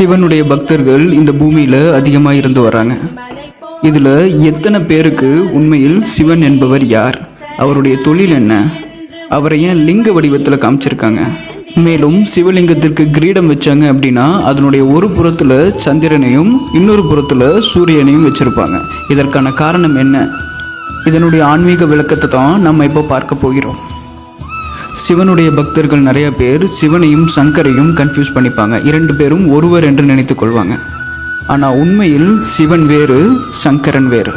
சிவனுடைய பக்தர்கள் இந்த பூமியில அதிகமாக இருந்து வராங்க. இதுல எத்தனை பேருக்கு உண்மையில் சிவன் என்பவர் யார்? அவருடைய தொழில் என்ன? அவரை ஏன் லிங்க வடிவத்தில் காமிச்சிருக்காங்க? மேலும் சிவலிங்கத்திற்கு கிரீடம் வச்சாங்க அப்படின்னா அதனுடைய ஒரு புறத்தில் சந்திரனையும் இன்னொரு புறத்தில் சூரியனையும் வச்சுருப்பாங்க. இதற்கான காரணம் என்ன? இதனுடைய ஆன்மீக விளக்கத்தை தான் நம்ம இப்போ பார்க்க போகிறோம். சிவனுடைய பக்தர்கள் நிறைய பேர் சிவனையும் சங்கரையும் கன்ஃபியூஸ் பண்ணிப்பாங்க. இரண்டு பேரும் ஒருவர் என்று நினைத்து கொள்வாங்க. ஆனால் உண்மையில் சிவன் வேறு சங்கரன் வேறு.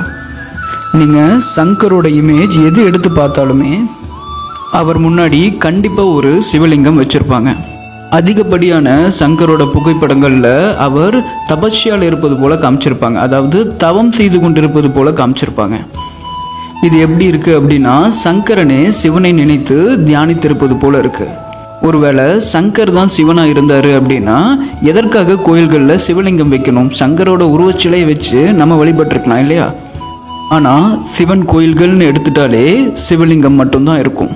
நீங்கள் சங்கரோட இமேஜ் எது எடுத்து பார்த்தாலுமே அவர் முன்னாடி கண்டிப்பாக ஒரு சிவலிங்கம் வச்சுருப்பாங்க. அதிகப்படியான சங்கரோட புகைப்படங்களில் அவர் தபஸ்யால் இருப்பது போல காமிச்சிருப்பாங்க. அதாவது தவம் செய்து கொண்டிருப்பது போல காமிச்சிருப்பாங்க. இது எப்படி இருக்கு அப்படின்னா சங்கரனே சிவனை நினைத்து தியானித்திருப்பது போல இருக்கு. ஒருவேளை சங்கர் தான் சிவனா இருந்தாரு அப்படின்னா எதற்காக கோயில்களில் சிவலிங்கம் வைக்கணும்? சங்கரோட உருவச்சிலையை வச்சு நம்ம வழிபட்டிருக்கலாம் இல்லையா? ஆனால் சிவன் கோயில்கள்னு எடுத்துட்டாலே சிவலிங்கம் மட்டும்தான் இருக்கும்.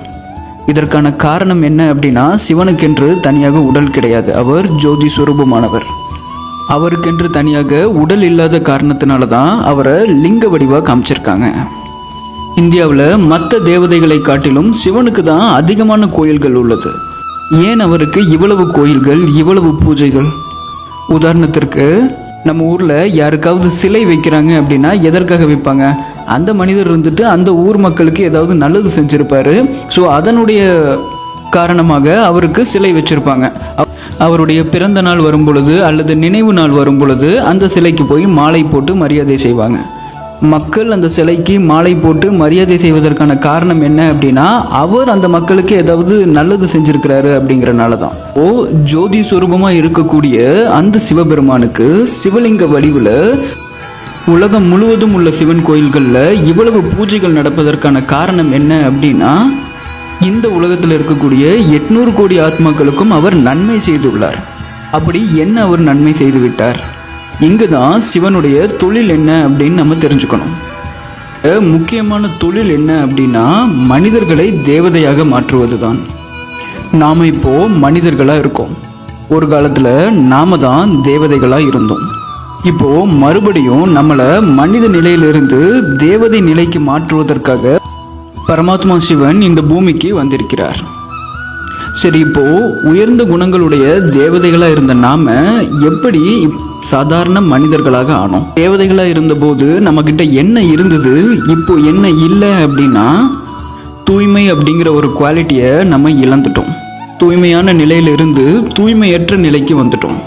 இதற்கான காரணம் என்ன அப்படின்னா சிவனுக்கென்று தனியாக உடல் கிடையாது. அவர் ஜோதி சுரூபமானவர். அவருக்கென்று தனியாக உடல் இல்லாத காரணத்தினால தான் அவரை லிங்க வடிவாக காமிச்சிருக்காங்க. இந்தியாவில் மற்ற தேவதைகளை காட்டிலும் சிவனுக்கு தான் அதிகமான கோயில்கள் உள்ளது. ஏன் அவருக்கு இவ்வளவு கோயில்கள் இவ்வளவு பூஜைகள்? உதாரணத்திற்கு நம்ம ஊரில் யாருக்காவது சிலை வைக்கிறாங்க அப்படின்னா எதற்காக வைப்பாங்க அந்த மனிதர் இருந்துட்டு அந்த ஊர் மக்களுக்கு ஏதாவது நல்லது செஞ்சுருப்பாரு. ஸோ அதனுடைய காரணமாக அவருக்கு சிலை வச்சிருப்பாங்க. அவருடைய பிறந்த நாள் வரும் பொழுது அல்லது நினைவு நாள் வரும் பொழுது அந்த சிலைக்கு போய் மாலை போட்டு மரியாதை செய்வாங்க. மக்கள் அந்த சிலைக்கு மாலை போட்டு மரியாதை செய்வதற்கான காரணம் என்ன அப்படின்னா அவர் அந்த மக்களுக்கு ஏதாவது நல்லது செஞ்சிருக்கிறாரு அப்படிங்கறனால தான் ஓ ஜோதி சுரூபமாக இருக்கக்கூடிய அந்த சிவபெருமானுக்கு சிவலிங்க வடிவில் உலகம் முழுவதும் உள்ள சிவன் கோயில்களில் இவ்வளவு பூஜைகள் நடப்பதற்கான காரணம் என்ன அப்படின்னா இந்த உலகத்தில் இருக்கக்கூடிய எட்நூறு கோடி ஆத்மாக்களுக்கும் அவர் நன்மை செய்துள்ளார். அப்படி என்ன அவர் நன்மை செய்து விட்டார் இங்கே தான் சிவனுடைய தொழில் என்ன அப்படின்னு நம்ம தெரிஞ்சுக்கணும். முக்கியமான தொழில் என்ன அப்படின்னா மனிதர்களை தேவதையாக மாற்றுவது தான் நாம் இப்போ மனிதர்களாக இருக்கோம். ஒரு காலத்தில் நாம தான் தேவதைகளாக இருந்தோம். இப்போ மறுபடியும் நம்மளை மனித நிலையிலிருந்து தேவதை நிலைக்கு மாற்றுவதற்காக பரமாத்மா சிவன் இந்த பூமிக்கு வந்திருக்கிறார். சரி இப்போ உயர்ந்த குணங்களுடைய தேவதைகளா இருந்த நாம எப்படி சாதாரண மனிதர்களாக ஆனோம்? தேவதைகளா இருந்தபோது நம்ம கிட்ட என்ன இருந்தது இப்போ என்ன இல்லை அப்படின்னா தூய்மை அப்படிங்கிற ஒரு குவாலிட்டியை நம்ம இழந்துட்டோம். தூய்மையான நிலையிலிருந்து தூய்மையற்ற நிலைக்கு வந்துட்டோம்.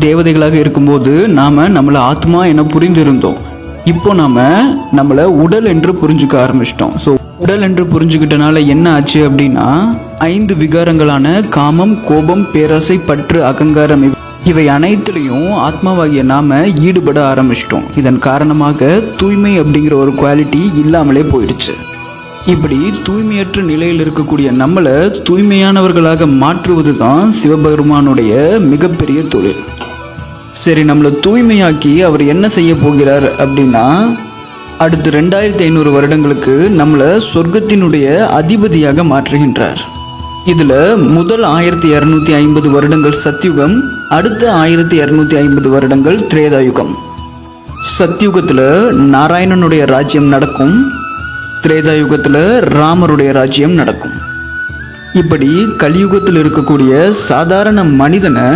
தேவதைகளாக இருக்கும்போது நாம நம்மளை ஆத்மா என புரிந்திருந்தோம். இப்போ நாம நம்மளை உடல் என்று புரிஞ்சுக்க ஆரம்பிச்சிட்டோம். ஸோ உடல் என்று புரிஞ்சுக்கிட்டனால என்ன ஆச்சு அப்படின்னா ஐந்து விகாரங்களான காமம் கோபம் பேராசை பற்று அகங்காரம் இவை அனைத்துலேயும் ஆத்மாவாகிய நாம ஈடுபட ஆரம்பிச்சிட்டோம். இதன் காரணமாக தூய்மை அப்படிங்கிற ஒரு குவாலிட்டி இல்லாமலே போயிடுச்சு. இப்படி தூய்மையற்ற நிலையில் இருக்கக்கூடிய நம்மளை தூய்மையானவர்களாக மாற்றுவது தான் சிவபெருமானுடைய மிகப்பெரிய தொழில். சரி நம்மளை தூய்மையாக்கி அவர் என்ன செய்ய போகிறார் அப்படின்னா அடுத்து ரெண்டாயிரத்தி ஐநூறு வருடங்களுக்கு நம்மளை சொர்க்கத்தினுடைய அதிபதியாக மாற்றுகின்றார். இதில் முதல் ஆயிரத்தி இரநூத்தி ஐம்பது வருடங்கள் சத்யுகம் அடுத்த ஆயிரத்தி இரநூத்தி ஐம்பது வருடங்கள் திரேதாயுகம். சத்யுகத்தில் நாராயணனுடைய ராஜ்யம் நடக்கும் திரேதாயுகத்தில் ராமருடைய ராஜ்யம் நடக்கும். இப்படி கலியுகத்தில் இருக்கக்கூடிய சாதாரண மனிதனை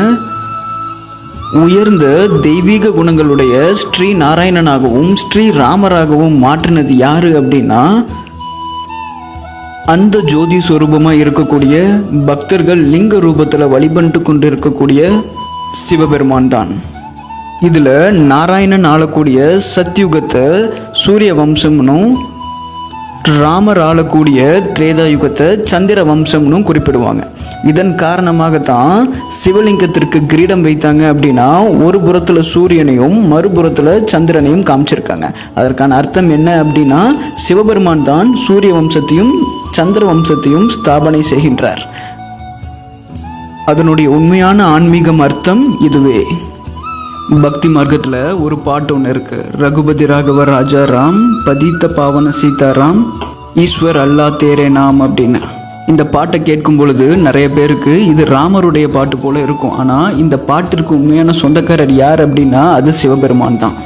உயர்ந்த தெய்வீக குணங்களுடைய ஸ்ரீ நாராயணனாகவும் ஸ்ரீ ராமராகவும் மாற்றினது யாரு அப்படின்னா அந்த ஜோதி சுரூபமாக இருக்கக்கூடிய பக்தர்கள் லிங்க ரூபத்துல வழிபட்டு கொண்டு இருக்கக்கூடிய சிவபெருமான் தான். இதுல நாராயணன் ஆளக்கூடிய சத்யுகத்தை சூரிய வம்சம்னும் ராமர் ஆளக்கூடிய திரேதா யுகத்தை சந்திர வம்சம்னு குறிப்பிடுவாங்க. இதன் காரணமாகத்தான் சிவலிங்கத்திற்கு கிரீடம் வைத்தாங்க அப்படின்னா ஒரு புறத்தில் சூரியனையும் மறுபுறத்தில் சந்திரனையும் காமிச்சிருக்காங்க. அதற்கான அர்த்தம் என்ன அப்படின்னா சிவபெருமான் தான் சூரிய வம்சத்தையும் சந்திர வம்சத்தையும் ஸ்தாபனை செய்கின்றார். அதனுடைய உண்மையான ஆன்மீகம் அர்த்தம் இதுவே. பக்தி மார்க்கத்தில் ஒரு பாட்டு ஒன்று இருக்கு. ரகுபதி ராகவ ராஜா ராம் பதித்த பாவன சீதாராம் ஈஸ்வர் அல்லா தேரே நாம் அப்படின்னு. இந்த பாட்டை கேட்கும் பொழுது நிறைய பேருக்கு இது ராமருடைய பாட்டு போல இருக்கும். ஆனால் இந்த பாட்டிற்கு உண்மையான சொந்தக்காரர் யார் அப்படின்னா அது சிவபெருமான் தான்.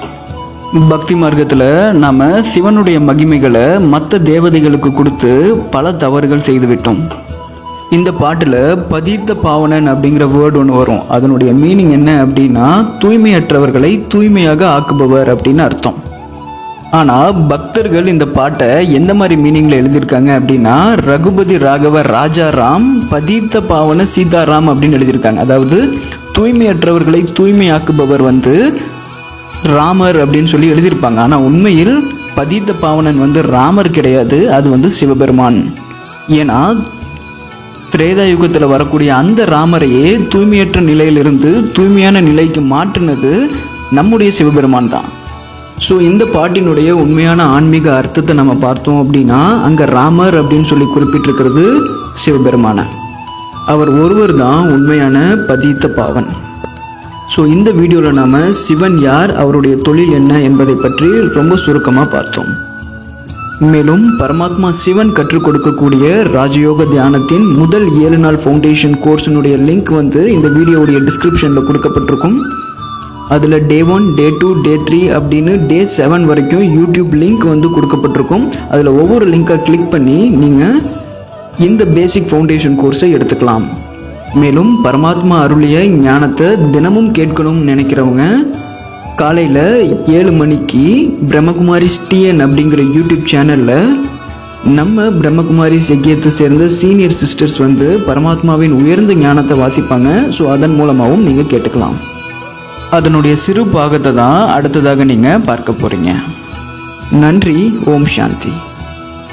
பக்தி மார்க்கத்தில் நாம் சிவனுடைய மகிமைகளை மற்ற தேவதைகளுக்கு கொடுத்து பல தவறுகள் செய்துவிட்டோம். இந்த பாட்டில் பதித்த பாவனன் அப்படிங்கிற வேர்டு ஒன்று வரும். அதனுடைய மீனிங் என்ன அப்படின்னா தூய்மையற்றவர்களை தூய்மையாக ஆக்குபவர் அப்படின்னு அர்த்தம். ஆனால் பக்தர்கள் இந்த பாட்டை எந்த மாதிரி மீனிங்கில் எழுதியிருக்காங்க அப்படின்னா ரகுபதி ராகவ ராஜாராம் பதித்த பாவன சீதாராம் அப்படின்னு எழுதியிருக்காங்க. அதாவது தூய்மையற்றவர்களை தூய்மையாக்குபவர் வந்து ராமர் அப்படின்னு சொல்லி எழுதியிருப்பாங்க. ஆனால் உண்மையில் பதித்த பாவனன் வந்து ராமர் கிடையாது அது வந்து சிவபெருமான். ஏன்னா திரேதா யுகத்தில் வரக்கூடிய அந்த ராமரையே தூய்மையற்ற நிலையிலிருந்து தூய்மையான நிலைக்கு மாற்றினது நம்முடைய சிவபெருமான் தான். ஸோ இந்த பாட்டினுடைய உண்மையான ஆன்மீக அர்த்தத்தை நம்ம பார்த்தோம் அப்படின்னா அங்கே ராமர் அப்படின்னு சொல்லி குறிப்பிட்டிருக்கிறது சிவபெருமான. அவர் ஒருவர் தான் உண்மையான பதித்த பாவன். ஸோ இந்த வீடியோவில் நாம் சிவன் யார் அவருடைய தொழில் என்ன என்பதை பற்றி ரொம்ப சுருக்கமாக பார்த்தோம். மேலும் பரமாத்மா சிவன் கற்றுக் கொடுக்கக்கூடிய ராஜயோக தியானத்தின் முதல் ஏழு நாள் ஃபவுண்டேஷன் கோர்ஸினுடைய லிங்க் வந்து இந்த வீடியோவுடைய டிஸ்கிரிப்ஷனில் கொடுக்கப்பட்டிருக்கும். அதில் day one day two day three அப்படின்னு டே செவன் வரைக்கும் யூடியூப் லிங்க் வந்து கொடுக்கப்பட்டிருக்கும். அதில் ஒவ்வொரு லிங்கை கிளிக் பண்ணி நீங்கள் இந்த பேசிக் ஃபவுண்டேஷன் கோர்ஸை எடுத்துக்கலாம். மேலும் பரமாத்மா அருளிய ஞானத்தை தினமும் கேட்கணும்னு நினைக்கிறவங்க காலையில் ஏழு மணிக்கு பிரம்மகுமாரி டிஎன் அப்படிங்கிற யூடியூப் சேனலில் நம்ம பிரம்மகுமாரி சக்கியத்தை சேர்ந்த சீனியர் சிஸ்டர்ஸ் வந்து பரமாத்மாவின் உயர்ந்த ஞானத்தை வாசிப்பாங்க. ஸோ அதன் மூலமாகவும் நீங்கள் கேட்டுக்கலாம். அதனுடைய சிறு பாகத்தை தான் அடுத்ததாக நீங்கள் பார்க்க போகிறீங்க நன்றி ஓம் சாந்தி.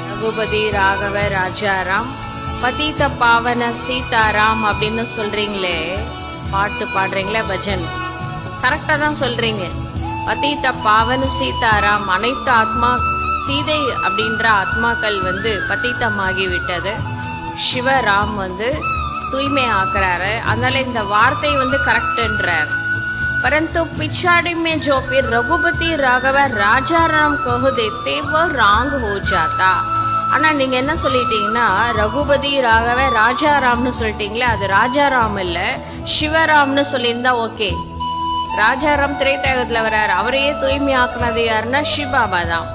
ரகுபதி ராகவ ராஜாராம் பதித்த பாவன சீதாராம் அப்படின்னு சொல்றீங்களே. பாட்டு பாடுறீங்களே பஜன். கரெக்டா தான் சொல்றீங்க பதித்த பாவன சீதாராம் அனைத்து ஆத்மா சீதை அப்படின்ற ஆத்மாக்கள் வந்து பத்தித்தமாகி விட்டது சிவராம் வந்து தூய்மை ஆக்குறாரு அதனால இந்த வார்த்தை வந்து கரெக்ட்ன்றார் परंतु पिछाड़ी में जो फिर रघुपति राघव राजा राम कह देते वो रांग हो जाता ஆனா நீங்க என்ன சொல்லிட்டீங்கன்னா ரகுபதி ராகவ ராஜாராம்னு சொல்லிட்டீங்களே அது ராஜாராம் இல்ல சிவராம்னு சொல்லியிருந்தா ஓகே ராஜாராம் திரைத்தகத்துல வர்றாரு அவரையே தூய்மை ஆக்குனது யாருன்னா சிவபாபா தான்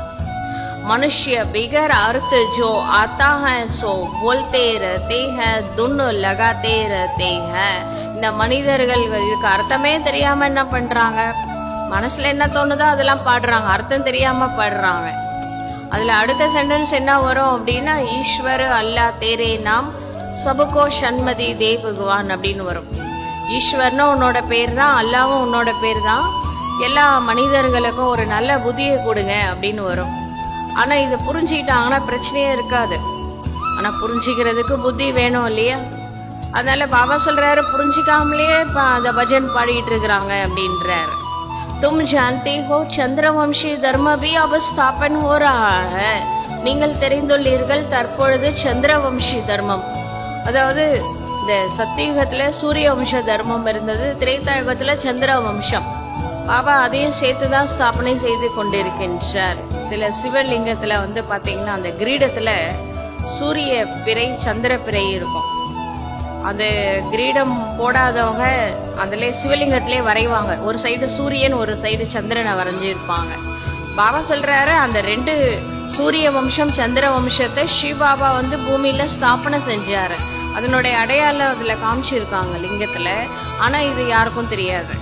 मनुष्य बिगर अर्थ जो आता है सो बोलते रहते हैं दुन लगाते रहते हैं இந்த மனிதர்கள் இதுக்கு அர்த்தமே தெரியாம என்ன பண்றாங்க மனசுல என்ன தோணுதோ அதெல்லாம் பாடுறாங்க அர்த்தம் தெரியாம பாடுறாங்க அதுல அடுத்த சென்டென்ஸ் என்ன வரும் அப்படின்னா ஈஸ்வர் அல்லா தேரே நாம் சபுகோ சண்மதி தே பகவான் அப்படின்னு வரும் ஈஸ்வரனும் உன்னோட பேர் தான் அல்லாவும் உன்னோட பேர் தான் எல்லா மனிதர்களுக்கும் ஒரு நல்ல புதியை கொடுங்க அப்படின்னு வரும். ஆனால் இதை புரிஞ்சுக்கிட்டாங்கன்னா பிரச்சனையே இருக்காது. ஆனால் புரிஞ்சுக்கிறதுக்கு புத்தி வேணும் இல்லையா? அதனால பாபா சொல்றாரு புரிஞ்சிக்காமலேயே அந்த பஜன் பாடிட்டு இருக்கிறாங்க அப்படின்றாரு. தும் ஜான்தே ஹோ சந்திரவம்சி தர்மபி அபஸ்தாபன் ஹோராக. நீங்கள் தெரிந்துள்ளீர்கள் தற்பொழுது சந்திரவம்சி தர்மம். அதாவது இந்த சத்தியுகத்துல சூரிய வம்ச தர்மம் இருந்தது திரேதாயுகத்துல சந்திர வம்சம். பாபா அதையும் சேர்த்து தான் ஸ்தாபனை செய்து கொண்டிருக்கின்றார். சில சிவலிங்கத்துல வந்து பாத்தீங்கன்னா அந்த கிரீடத்துல சூரிய பிறை சந்திர பிறை இருக்கும். அது கிரீடம் போடாதவங்க அதுல சிவலிங்கத்திலே வரைவாங்க. ஒரு சைடு சூரியன் ஒரு சைடு சந்திரனை வரைஞ்சிருப்பாங்க பாபா சொல்றாரு அந்த ரெண்டு சூரிய வம்சம் சந்திர வம்சத்தை சிவபாபா வந்து பூமியில ஸ்தாபனை செஞ்சாரு. அதனுடைய அடையாளம் அதில் காமிச்சிருக்காங்க லிங்கத்தில். ஆனால் இது யாருக்கும் தெரியாது.